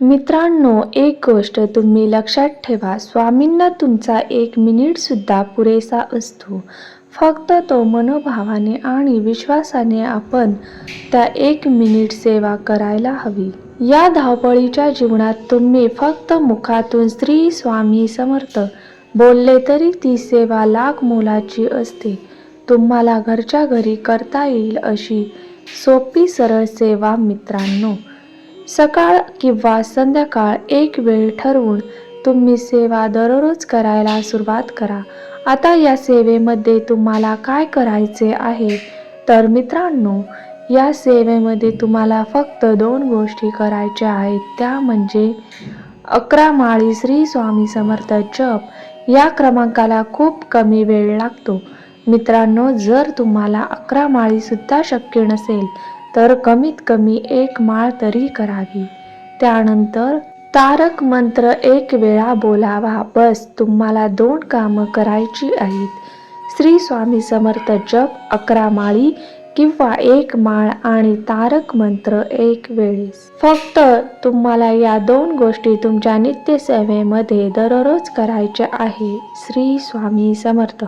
मित्रांनो एक गोष्ट तुम्ही लक्षात ठेवा. स्वामींना तुमचा एक मिनिटसुद्धा पुरेसा असतो. फक्त तो मनोभावाने आणि विश्वासाने आपण त्या एक मिनिट सेवा करायला हवी. या धावपळीच्या जीवनात तुम्ही फक्त मुखातून स्त्री स्वामी समर्थ बोलले तरी ती सेवा लाख मोलाची असते. तुम्हाला घरच्या घरी करता येईल अशी सोपी सरळ सेवा मित्रांनो. सकाळ किंवा संध्याकाळ एक वेळ ठरवून तुम्ही सेवा दररोज करायला सुरुवात करा. आता या सेवेमध्ये तुम्हाला काय करायचे आहे? तर मित्रांनो या सेवेमध्ये तुम्हाला फक्त दोन गोष्टी करायच्या आहेत. त्या म्हणजे अकरा माळी श्री स्वामी समर्थ जप. या क्रमांकाला खूप कमी वेळ लागतो. मित्रांनो जर तुम्हाला अकरा माळी सुद्धा शक्य नसेल तर कमीत कमी एक माळ तरी करावी. त्यानंतर तारक मंत्र एक वेळा बोलावा. बस तुम्हाला दोन कामं करायची आहेत. श्री स्वामी समर्थ जप अकरा माळी किंवा एक माळ आणि तारक मंत्र एक वेळेस. फक्त तुम्हाला या दोन गोष्टी तुमच्या नित्यसेवेमध्ये दररोज करायच्या आहे. श्री स्वामी समर्थ.